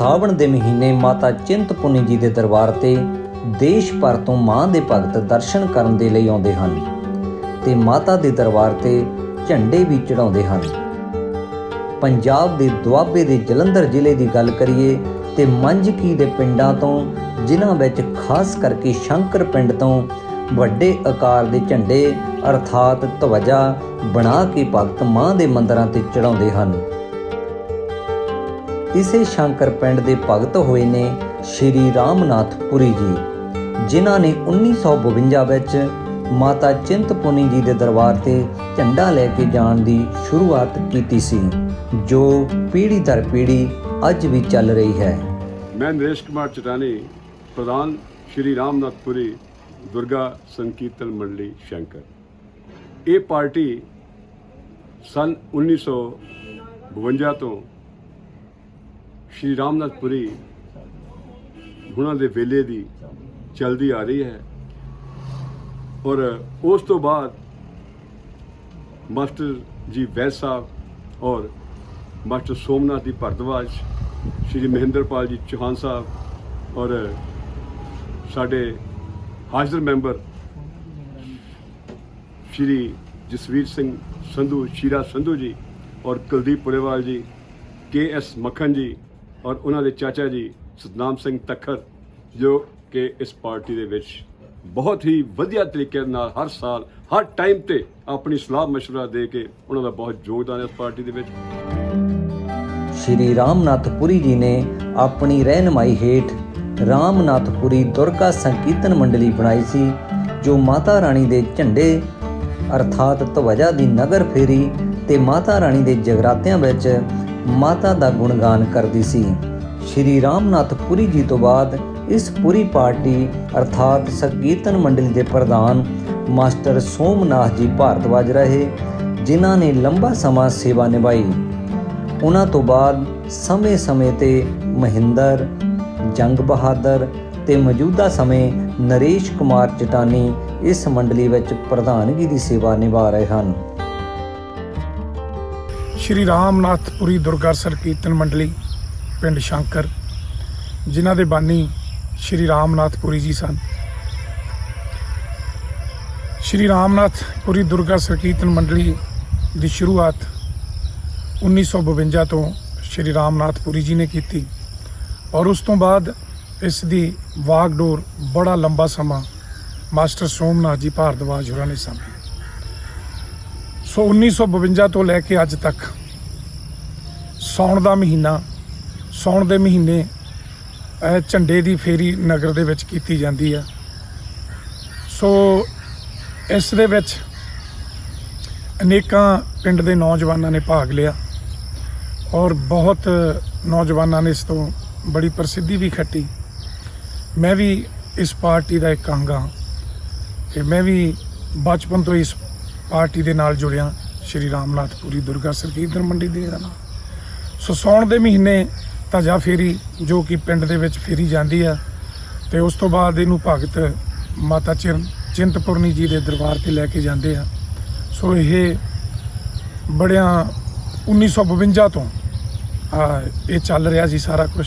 ਸਾਵਣ ਦੇ ਮਹੀਨੇ ਮਾਤਾ ਚਿੰਤਪੁਰਨੀ ਜੀ ਦੇ ਦਰਬਾਰ ਤੇ ਦੇਸ਼ ਭਰ ਤੋਂ ਮਾਂ ਦੇ ਭਗਤ ਦਰਸ਼ਨ ਕਰਨ ਦੇ ਲਈ ਆਉਂਦੇ ਹਨ ਤੇ ਮਾਤਾ ਦੇ ਦਰਬਾਰ ਤੇ ਝੰਡੇ ਵੀ ਚੜਾਉਂਦੇ ਹਨ। ਪੰਜਾਬ ਦੇ ਦੁਆਬੇ ਦੇ ਜਲੰਧਰ ਜ਼ਿਲ੍ਹੇ ਦੀ ਗੱਲ ਕਰੀਏ ਤੇ ਮੰਝਕੀ ਦੇ ਪਿੰਡਾਂ ਤੋਂ, ਜਿਨ੍ਹਾਂ ਵਿੱਚ ਖਾਸ ਕਰਕੇ ਸ਼ੰਕਰ ਪਿੰਡ ਤੋਂ ਵੱਡੇ ਆਕਾਰ ਦੇ ਝੰਡੇ ਅਰਥਾਤ ਧਵਜਾ ਬਣਾ ਕੇ ਭਗਤ ਮਾਂ ਦੇ ਮੰਦਰਾਂ ਤੇ ਚੜਾਉਂਦੇ ਹਨ। ਇਸੇ ਸ਼ੰਕਰ ਪਿੰਡ ਦੇ ਭਗਤ ਹੋਏ ਨੇ ਸ਼੍ਰੀ ਰਾਮਨਾਥ ਪੁਰੀ ਜੀ, ਜਿਨ੍ਹਾਂ ਨੇ 1952 ਵਿੱਚ ਮਾਤਾ ਚਿੰਤਪੁਰਨੀ ਜੀ ਦੇ ਦਰਬਾਰ ਤੇ ਝੰਡਾ ਲੈ ਕੇ ਜਾਣ ਦੀ ਸ਼ੁਰੂਆਤ ਕੀਤੀ ਸੀ, ਜੋ ਪੀੜ੍ਹੀ ਦਰ ਪੀੜ੍ਹੀ ਅੱਜ ਵੀ ਚੱਲ ਰਹੀ ਹੈ। ਮੈਂ ਨਰੇਸ਼ ਕੁਮਾਰ ਚਟਾਨੀ, ਪ੍ਰਧਾਨ ਸ਼੍ਰੀ ਰਾਮਨਾਥਪੁਰੀ ਦੁਰਗਾ ਸੰਕੀਰਤਨ ਮੰਡਲੀ ਸ਼ੰਕਰ। ਇਹ ਪਾਰਟੀ ਸਨ 1952 ਤੋਂ ਸ਼੍ਰੀ ਰਾਮਨਾਥ ਪੁਰੀ ਉਹਨਾਂ ਦੇ ਵੇਲੇ ਦੀ ਚਲਦੀ ਆ ਰਹੀ ਹੈ। ਔਰ ਉਸ ਤੋਂ ਬਾਅਦ ਮਾਸਟਰ ਜੀ ਵੈਦ ਸਾਹਿਬ ਔਰ ਮਾਸਟਰ ਸੋਮਨਾਥ ਦੀ ਭਰਦਵਾਜ ਸ਼੍ਰੀ ਮਹਿੰਦਰਪਾਲ ਜੀ ਚੌਹਾਨ ਸਾਹਿਬ ਔਰ ਸਾਡੇ ਹਾਜ਼ਰ ਮੈਂਬਰ ਸ਼੍ਰੀ ਜਸਵੀਰ ਸਿੰਘ ਸੰਧੂ, ਸ਼ੀਰਾ ਸੰਧੂ ਜੀ ਔਰ ਕੁਲਦੀਪ ਪੁਰੇਵਾਲ ਜੀ, ਕੇ ਐਸ ਮੱਖਣ ਜੀ ਔਰ ਉਹਨਾਂ ਦੇ ਚਾਚਾ ਜੀ ਸਤਨਾਮ ਸਿੰਘ ਤਖਰ ਜੋ ਕਿ ਇਸ ਪਾਰਟੀ ਦੇ ਵਿੱਚ ਬਹੁਤ ਹੀ ਵਧੀਆ ਤਰੀਕੇ ਨਾਲ ਹਰ ਸਾਲ ਹਰ ਟਾਈਮ ਤੇ ਆਪਣੀ ਸਲਾਹ مشورہ ਦੇ ਕੇ ਉਹਨਾਂ ਦਾ ਬਹੁਤ ਯੋਗਦਾਨ ਹੈ ਇਸ ਪਾਰਟੀ ਦੇ ਵਿੱਚ ਸ਼੍ਰੀ ਰਾਮਨਾਥਪੁਰੀ ਜੀ ਨੇ ਆਪਣੀ ਰਹਿਨਮਾਈ ਹੇਠ ਰਾਮਨਾਥਪੁਰੀ ਦੁਰਗਾ ਸੰਕੀਰਤਨ ਮੰਡਲੀ ਬਣਾਈ ਸੀ ਜੋ ਮਾਤਾ ਰਾਣੀ ਦੇ ਝੰਡੇ ਅਰਥਾਤ ਧਵਜਾ ਦੀ ਨਗਰ ਫੇਰੀ ਤੇ ਮਾਤਾ ਰਾਣੀ ਦੇ ਜਗਰਾਤਿਆਂ ਵਿੱਚ ਮਾਤਾ ਦਾ ਗੁਣਗਾਨ ਕਰਦੀ ਸੀ। ਸ਼੍ਰੀ ਰਾਮਨਾਥ ਪੁਰੀ ਜੀ ਤੋਂ ਬਾਅਦ ਇਸ ਪੂਰੀ ਪਾਰਟੀ, ਅਰਥਾਤ ਸੰਕੀਰਤਨ ਮੰਡਲੀ ਦੇ ਪ੍ਰਧਾਨ ਮਾਸਟਰ ਸੋਮਨਾਥ ਜੀ ਭਾਰਤਵਾਜ ਰਹੇ, ਜਿਨ੍ਹਾਂ ਨੇ ਲੰਬਾ ਸਮਾਂ ਸੇਵਾ ਨਿਭਾਈ। ਉਹਨਾਂ ਤੋਂ ਬਾਅਦ ਸਮੇਂ-ਸਮੇਂ ਤੇ ਮਹਿੰਦਰ, ਜੰਗ ਬਹਾਦਰ ਤੇ ਮੌਜੂਦਾ ਸਮੇਂ ਨਰੇਸ਼ ਕੁਮਾਰ ਚਟਾਨੀ ਇਸ ਮੰਡਲੀ ਵਿੱਚ ਪ੍ਰਧਾਨਗੀ ਦੀ ਸੇਵਾ ਨਿਭਾ ਰਹੇ ਹਨ। ਸ਼੍ਰੀ ਰਾਮਨਾਥਪੁਰੀ ਦੁਰਗਾ ਸੰਕੀਰਤਨ ਮੰਡਲੀ, ਪਿੰਡ ਸ਼ੰਕਰ, ਜਿਨ੍ਹਾਂ ਦੇ ਬਾਨੀ ਸ਼੍ਰੀ ਰਾਮਨਾਥਪੁਰੀ ਜੀ ਸਨ। ਸ਼੍ਰੀ ਰਾਮਨਾਥਪੁਰੀ ਦੁਰਗਾ ਸੰਕੀਰਤਨ ਮੰਡਲੀ ਦੀ ਸ਼ੁਰੂਆਤ 1952 ਤੋਂ ਸ਼੍ਰੀ ਰਾਮਨਾਥਪੁਰੀ ਜੀ ਨੇ ਕੀਤੀ ਔਰ ਉਸ ਤੋਂ ਬਾਅਦ ਇਸ ਦੀ ਵਾਗਡੋਰ ਬੜਾ ਲੰਬਾ ਸਮਾਂ ਮਾਸਟਰ ਸੋਮਨਾਥ ਜੀ ਭਾਰਦਵਾਜ ਹੋਰਾਂ ਨੇ ਸੰਭਾਲੀ ਸੋ 1952 ਤੋਂ ਲੈ ਕੇ ਅੱਜ ਤੱਕ ਸੌਣ ਦਾ ਮਹੀਨਾ, ਸੌਣ ਦੇ ਮਹੀਨੇ ਇਹ ਝੰਡੇ ਦੀ ਫੇਰੀ ਨਗਰ ਦੇ ਵਿੱਚ ਕੀਤੀ ਜਾਂਦੀ ਆ। ਸੋ ਇਸ ਦੇ ਵਿੱਚ ਅਨੇਕਾਂ ਪਿੰਡ ਦੇ ਨੌਜਵਾਨਾਂ ਨੇ ਭਾਗ ਲਿਆ ਔਰ ਬਹੁਤ ਨੌਜਵਾਨਾਂ ਨੇ ਇਸ ਤੋਂ ਬੜੀ ਪ੍ਰਸਿੱਧੀ ਵੀ ਖੱਟੀ। ਮੈਂ ਵੀ ਇਸ ਪਾਰਟੀ ਦਾ ਇੱਕ ਅੰਗ ਹਾਂ ਤੇ ਮੈਂ ਵੀ ਬਚਪਨ ਤੋਂ ਇਸ ਪਾਰਟੀ ਦੇ ਨਾਲ ਜੁੜਿਆ। ਸ਼੍ਰੀ ਰਾਮਨਾਥ ਪੁਰੀ ਦੁਰਗਾ ਸੰਕੀਰਤਨ ਮੰਡੀ ਦੇ ਨਾਲ ਸੋ ਸੌਣ ਦੇ ਮਹੀਨੇ ਧਜਾ ਫੇਰੀ ਜੋ ਕਿ ਪਿੰਡ ਦੇ ਵਿੱਚ ਫੇਰੀ ਜਾਂਦੀ ਆ ਤੇ ਉਸ ਤੋਂ ਬਾਅਦ ਇਹਨੂੰ ਭਗਤ ਮਾਤਾ ਚਿਰਨ ਚਿੰਤਪੁਰਨੀ ਜੀ ਦੇ ਦਰਬਾਰ ਤੇ ਲੈ ਕੇ ਜਾਂਦੇ ਆ। ਸੋ ਇਹ ਬੜਿਆਂ 1952 ਤੋਂ ਇਹ ਚੱਲ ਰਿਹਾ ਜੀ ਸਾਰਾ ਕੁਝ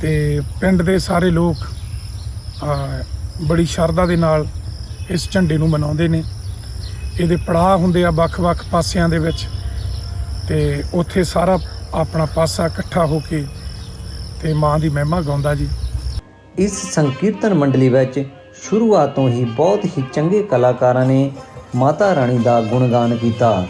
ਤੇ ਪਿੰਡ ਦੇ ਸਾਰੇ ਲੋਕ ਬੜੀ ਸ਼ਰਧਾ ਦੇ ਨਾਲ ਇਸ ਝੰਡੇ ਨੂੰ ਮਨਾਉਂਦੇ ਨੇ। ਇਹਦੇ ਪੜਾਅ ਹੁੰਦੇ ਆ ਵੱਖ-ਵੱਖ ਪਾਸਿਆਂ ਦੇ ਵਿੱਚ ਤੇ ਉੱਥੇ ਸਾਰਾ ਆਪਣਾ ਪਾਸਾ ਇਕੱਠਾ ਹੋ ਕੇ ਤੇ ਮਾਂ ਦੀ ਮਹਿਮਾ ਗਾਉਂਦਾ ਜੀ। ਇਸ ਸੰਕੀਰਤਨ ਮੰਡਲੀ ਵਿੱਚ ਸ਼ੁਰੂਆਤ ਤੋਂ ਹੀ ਬਹੁਤ ਹੀ ਚੰਗੇ ਕਲਾਕਾਰਾਂ ਨੇ ਮਾਤਾ ਰਾਣੀ ਦਾ ਗੁਣਗਾਨ ਕੀਤਾ।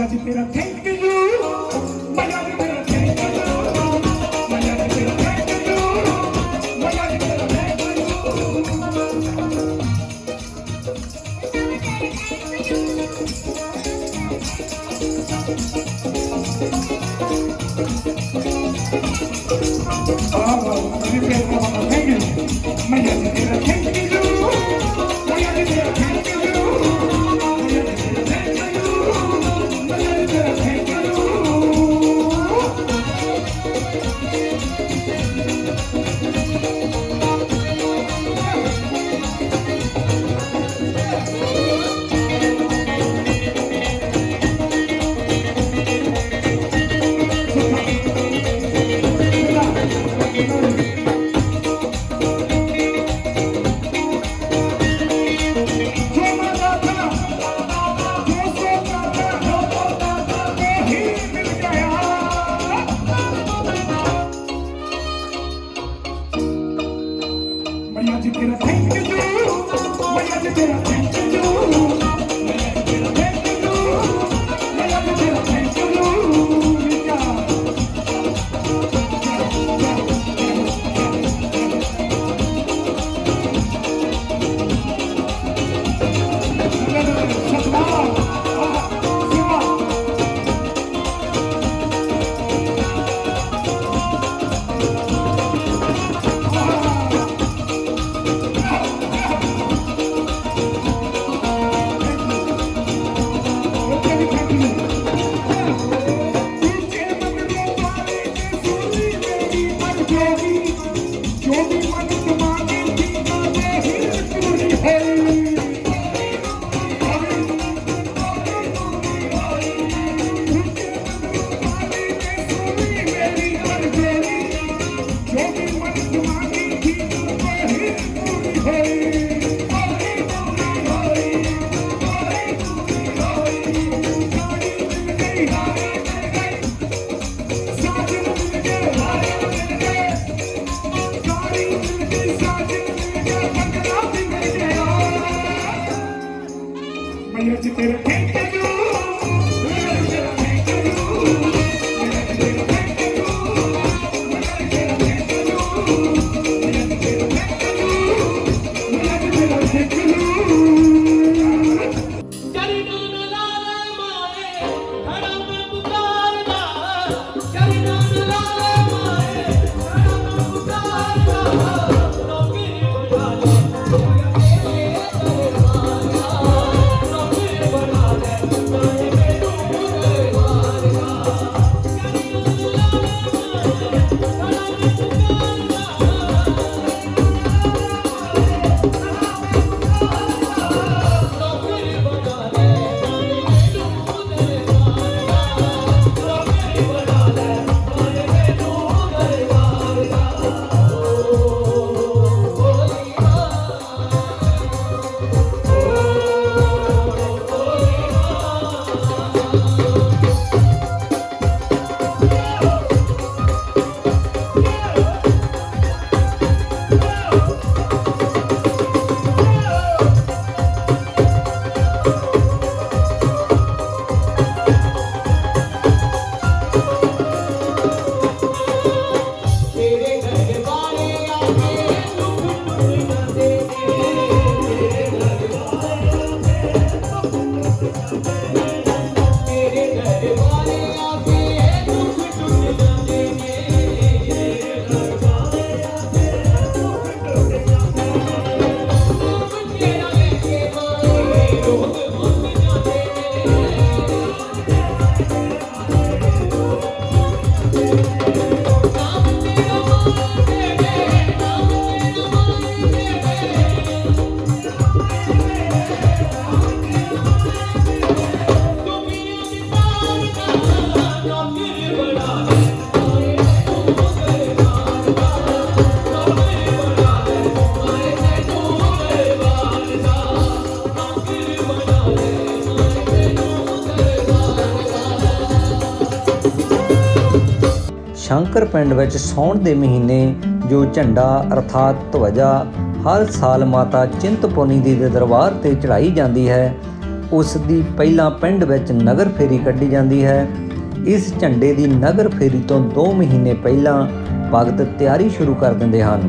या जितना थैंक यू ਸ਼ੰਕਰ ਪਿੰਡ ਵਿੱਚ ਸੌਣ ਦੇ ਮਹੀਨੇ ਜੋ ਝੰਡਾ ਅਰਥਾਤ ਧਵਜਾ ਹਰ ਸਾਲ ਮਾਤਾ ਚਿੰਤਪੁਰਨੀ ਦੀ ਦੇ ਦਰਬਾਰ ਤੇ ਚੜਾਈ ਜਾਂਦੀ ਹੈ, ਉਸ ਦੀ ਪਹਿਲਾਂ ਪਿੰਡ ਵਿੱਚ ਨਗਰ ਫੇਰੀ ਕੱਢੀ ਜਾਂਦੀ ਹੈ। ਇਸ ਝੰਡੇ ਦੀ ਨਗਰ ਫੇਰੀ ਤੋਂ 2 ਮਹੀਨੇ ਪਹਿਲਾਂ ਭਗਤ ਤਿਆਰੀ ਸ਼ੁਰੂ ਕਰ ਦਿੰਦੇ ਹਨ।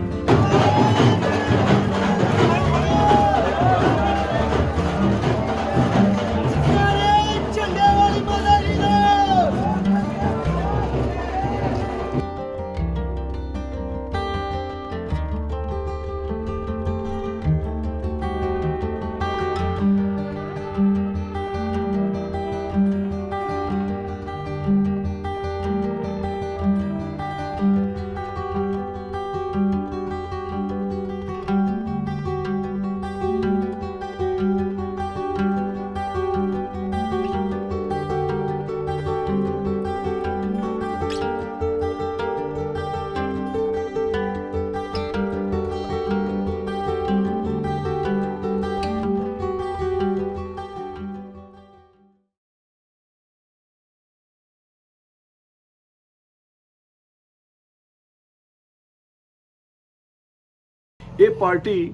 ਇਹ ਪਾਰਟੀ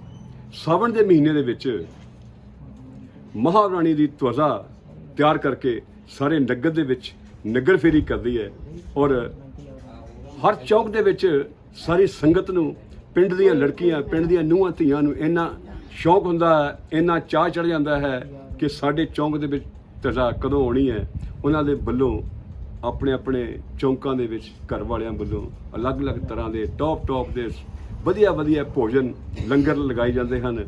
ਸਾਵਣ ਦੇ ਮਹੀਨੇ ਦੇ ਵਿੱਚ ਮਹਾਰਾਣੀ ਦੀ ਤਵਜ਼ਾ ਤਿਆਰ ਕਰਕੇ ਸਾਰੇ ਨਗਰ ਦੇ ਵਿੱਚ ਨਗਰ ਫੇਰੀ ਕਰਦੀ ਹੈ ਔਰ ਹਰ ਚੌਕ ਦੇ ਵਿੱਚ ਸਾਰੀ ਸੰਗਤ ਨੂੰ, ਪਿੰਡ ਦੀਆਂ ਲੜਕੀਆਂ, ਪਿੰਡ ਦੀਆਂ ਨੂੰਹਾਂ ਧੀਆਂ ਨੂੰ ਇੰਨਾ ਸ਼ੌਕ ਹੁੰਦਾ ਹੈ, ਇੰਨਾ ਚਾਹ ਚੜ ਜਾਂਦਾ ਹੈ ਕਿ ਸਾਡੇ ਚੌਂਕ ਦੇ ਵਿੱਚ ਤਜਾ ਕਦੋਂ ਆਉਣੀ ਹੈ, ਉਹਨਾਂ ਦੇ ਵੱਲੋਂ ਆਪਣੇ ਆਪਣੇ ਚੌਂਕਾਂ ਦੇ ਵਿੱਚ ਘਰ ਵਾਲਿਆਂ ਵੱਲੋਂ ਅਲੱਗ-ਅਲੱਗ ਤਰ੍ਹਾਂ ਦੇ ਟੌਪ ਟੌਪ ਦੇ ਵਧੀਆ ਵਧੀਆ ਭੋਜਨ ਲੰਗਰ ਲਗਾਏ ਜਾਂਦੇ ਹਨ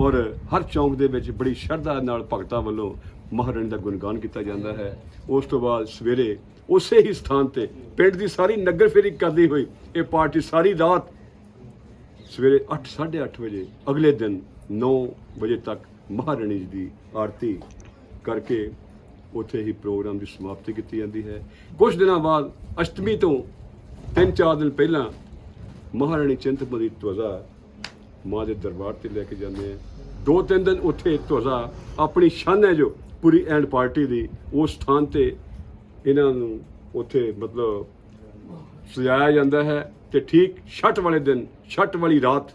ਔਰ ਹਰ ਚੌਂਕ ਦੇ ਵਿੱਚ ਬੜੀ ਸ਼ਰਧਾ ਨਾਲ ਭਗਤਾਂ ਵੱਲੋਂ ਮਹਾਰਾਣੀ ਦਾ ਗੁਣਗਾਨ ਕੀਤਾ ਜਾਂਦਾ ਹੈ। ਉਸ ਤੋਂ ਬਾਅਦ ਸਵੇਰੇ ਉਸੇ ਹੀ ਸਥਾਨ ਤੇ ਪਿੰਡ ਦੀ ਸਾਰੀ ਨਗਰ ਫੇਰੀ ਕਰਦੀ ਹੋਈ ਇਹ ਪਾਰਟੀ ਸਾਰੀ ਰਾਤ ਸਵੇਰੇ 8:30 ਵਜੇ ਅਗਲੇ ਦਿਨ 9 ਵਜੇ ਤੱਕ ਮਹਾਰਾਣੀ ਜੀ ਦੀ ਆਰਤੀ ਕਰਕੇ ਉੱਥੇ ਹੀ ਪ੍ਰੋਗਰਾਮ ਦੀ ਸਮਾਪਤੀ ਕੀਤੀ ਜਾਂਦੀ ਹੈ। ਕੁਝ ਦਿਨਾਂ ਬਾਅਦ ਅਸ਼ਟਮੀ ਤੋਂ 3-4 ਦਿਨ ਪਹਿਲਾਂ ਮਹਾਰਾਣੀ ਚਿੰਤਪੁਰਨੀ ਧਵਜਾ ਮਾਂ ਦੇ ਦਰਬਾਰ ਤੇ ਲੈ ਕੇ ਜਾਂਦੇ ਆ। ਦੋ ਤਿੰਨ ਦਿਨ ਉੱਥੇ ਧਵਜਾ ਆਪਣੀ ਸ਼ਾਨ ਹੈ ਜੋ ਪੂਰੀ ਐਂਡ ਪਾਰਟੀ ਦੀ ਉਸ ਸਥਾਨ ਤੇ ਇਹਨਾਂ ਨੂੰ ਉੱਥੇ ਮਤਲਬ ਸਜਾਇਆ ਜਾਂਦਾ ਹੈ ਤੇ ਠੀਕ ਛੱਟ ਵਾਲੇ ਦਿਨ ਛੱਟ ਵਾਲੀ ਰਾਤ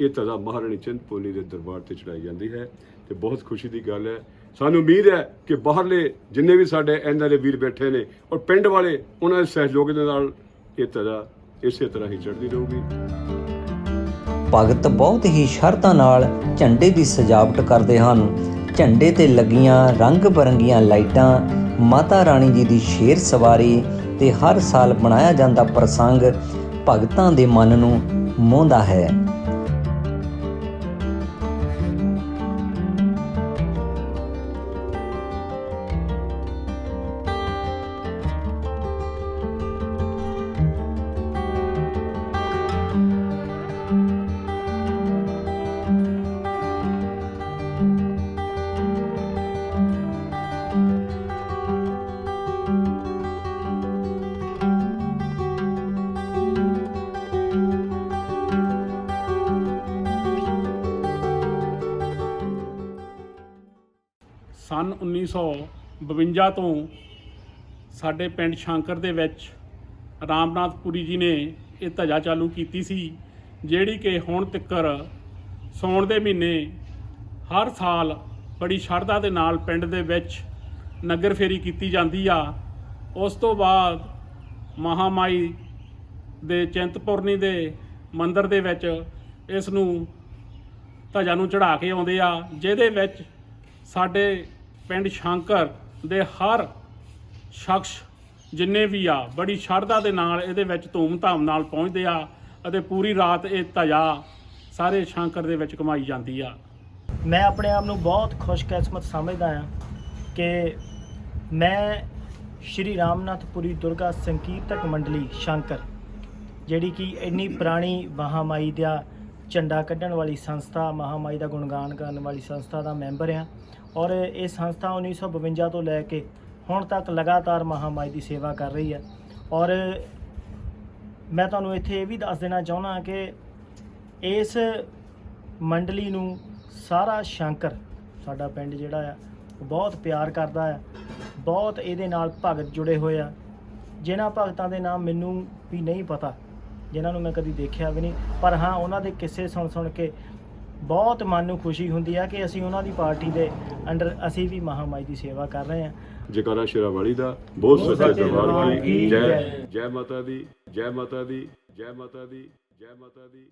ਇਹ ਧਜਾ ਮਹਾਰਾਣੀ ਚਿੰਤਪੁਰਨੀ ਦੇ ਦਰਬਾਰ ਤੇ ਚੜਾਈ ਜਾਂਦੀ ਹੈ ਤੇ ਬਹੁਤ ਖੁਸ਼ੀ ਦੀ ਗੱਲ ਹੈ। ਸਾਨੂੰ ਉਮੀਦ ਹੈ ਕਿ ਬਾਹਰਲੇ ਜਿੰਨੇ ਵੀ ਸਾਡੇ ਐਨਆਰਏ ਵੀਰ ਬੈਠੇ ਨੇ ਔਰ ਪਿੰਡ ਵਾਲੇ, ਉਹਨਾਂ ਦੇ ਸਹਿਯੋਗ ਦੇ ਨਾਲ ਇਹ ਧਜਾ ਇਸੇ ਤਰ੍ਹਾਂ ਹੀ ਚੜ੍ਹਦੀ ਰਹੂਗੀ। ਭਗਤ ਬਹੁਤ ਹੀ ਸ਼ਰਤਾਂ ਨਾਲ ਝੰਡੇ ਦੀ ਸਜਾਵਟ ਕਰਦੇ ਹਨ। ਝੰਡੇ ਤੇ ਲੱਗੀਆਂ ਰੰਗ ਬਰੰਗੀਆਂ ਲਾਈਟਾਂ, ਮਾਤਾ ਰਾਣੀ ਜੀ ਦੀ ਸ਼ੇਰ ਸਵਾਰੀ ਤੇ ਹਰ ਸਾਲ ਬਣਾਇਆ ਜਾਂਦਾ ਪ੍ਰਸੰਗ ਭਗਤਾਂ ਦੇ ਮਨ ਨੂੰ ਮੋਹਦਾ ਹੈ। 1952 ਤੋਂ ਸਾਡੇ ਪਿੰਡ ਸ਼ੰਕਰ ਦੇ ਵਿੱਚ ਰਾਮਨਾਥ ਪੁਰੀ ਜੀ ਨੇ ਇਹ ਧਜਾ ਚਾਲੂ ਕੀਤੀ ਸੀ, ਜਿਹੜੀ ਕਿ ਹੁਣ ਤੱਕਰ ਸੌਣ ਦੇ ਮਹੀਨੇ ਹਰ ਸਾਲ ਬੜੀ ਸ਼ਰਧਾ ਦੇ ਨਾਲ ਪਿੰਡ ਦੇ ਵਿੱਚ ਨਗਰ ਫੇਰੀ ਕੀਤੀ ਜਾਂਦੀ ਆ। ਉਸ ਤੋਂ ਬਾਅਦ ਮਹਾਮਾਈ ਦੇ ਚਿੰਤਪੁਰਨੀ ਦੇ ਮੰਦਿਰ ਦੇ ਵਿੱਚ ਇਸ ਨੂੰ ਧਜਾ ਨੂੰ ਚੜਾ ਕੇ ਆਉਂਦੇ ਆ, ਜਿਹਦੇ ਵਿੱਚ ਸਾਡੇ ਪਿੰਡ ਸ਼ੰਕਰ ਦੇ ਹਰ ਸ਼ਖਸ ਜਿੰਨੇ ਵੀ ਆ, ਬੜੀ ਸ਼ਰਧਾ ਦੇ ਨਾਲ ਇਹਦੇ ਵਿੱਚ ਧੂਮ-ਧਾਮ ਨਾਲ ਪਹੁੰਚਦੇ ਆ ਅਤੇ ਪੂਰੀ ਰਾਤ ਇਹ ਧਜਾ ਸਾਰੇ ਸ਼ੰਕਰ ਦੇ ਵਿੱਚ ਕਮਾਈ ਜਾਂਦੀ ਆ। ਮੈਂ ਆਪਣੇ ਆਪ ਨੂੰ ਬਹੁਤ ਖੁਸ਼ਕਿਸਮਤ ਸਮਝਦਾ ਹਾਂ ਕਿ ਮੈਂ ਸ਼੍ਰੀ ਰਾਮਨਾਥਪੁਰੀ ਦੁਰਗਾ ਸੰਕੀਰਤਕ ਮੰਡਲੀ ਸ਼ੰਕਰ, ਜਿਹੜੀ ਕਿ ਇੰਨੀ ਪੁਰਾਣੀ ਮਹਾਮਾਈ ਦਾ ਝੰਡਾ ਕੱਢਣ ਵਾਲੀ ਸੰਸਥਾ, ਮਹਾਮਾਈ ਦਾ ਗੁਣਗਾਨ ਕਰਨ ਵਾਲੀ ਸੰਸਥਾ ਦਾ ਮੈਂਬਰ ਹਾਂ। ਔਰ ਇਹ ਸੰਸਥਾ 1952 ਤੋਂ ਲੈ ਕੇ ਹੁਣ ਤੱਕ ਲਗਾਤਾਰ ਮਹਾਮਾਈ ਦੀ ਸੇਵਾ ਕਰ ਰਹੀ ਹੈ। ਔਰ ਮੈਂ ਤੁਹਾਨੂੰ ਇੱਥੇ ਇਹ ਵੀ ਦੱਸ ਦੇਣਾ ਚਾਹੁੰਦਾ ਕਿ ਇਸ ਮੰਡਲੀ ਨੂੰ ਸਾਰਾ ਸ਼ੰਕਰ ਸਾਡਾ ਪਿੰਡ ਜਿਹੜਾ ਆ ਬਹੁਤ ਪਿਆਰ ਕਰਦਾ ਆ, ਬਹੁਤ ਇਹਦੇ ਨਾਲ ਭਗਤ ਜੁੜੇ ਹੋਏ ਆ। ਜਿਨ੍ਹਾਂ ਭਗਤਾਂ ਦੇ ਨਾਮ ਮੈਨੂੰ ਵੀ ਨਹੀਂ ਪਤਾ, ਜਿਨ੍ਹਾਂ ਨੂੰ ਮੈਂ ਕਦੀ ਦੇਖਿਆ ਵੀ ਨਹੀਂ। ਪਰ ਹਾਂ, ਉਹਨਾਂ ਦੇ ਕਿੱਸੇ ਸੁਣ ਸੁਣ ਕੇ ਬਹੁਤ ਮਨ ਨੂੰ ਖੁਸ਼ੀ ਹੁੰਦੀ ਆ ਕਿ ਅਸੀਂ ਉਹਨਾਂ ਦੀ ਪਾਰਟੀ ਦੇ ਅੰਡਰ ਅਸੀਂ ਵੀ ਮਹਾਮਾਈ ਦੀ ਸੇਵਾ ਕਰ ਰਹੇ ਹਾਂ ਜਕਾਰਾ ਸ਼ੇਰਾਵਾਲੀ ਦਾ ਬਹੁਤ ਸੱਚੇ ਦਰਬਾਰ ਕੀ ਜੈ। ਜੈ ਮਾਤਾ ਦੀ ਜੈ ਮਾਤਾ ਦੀ ਜੈ ਮਾਤਾ ਦੀ ਜੈ ਮਾਤਾ ਦੀ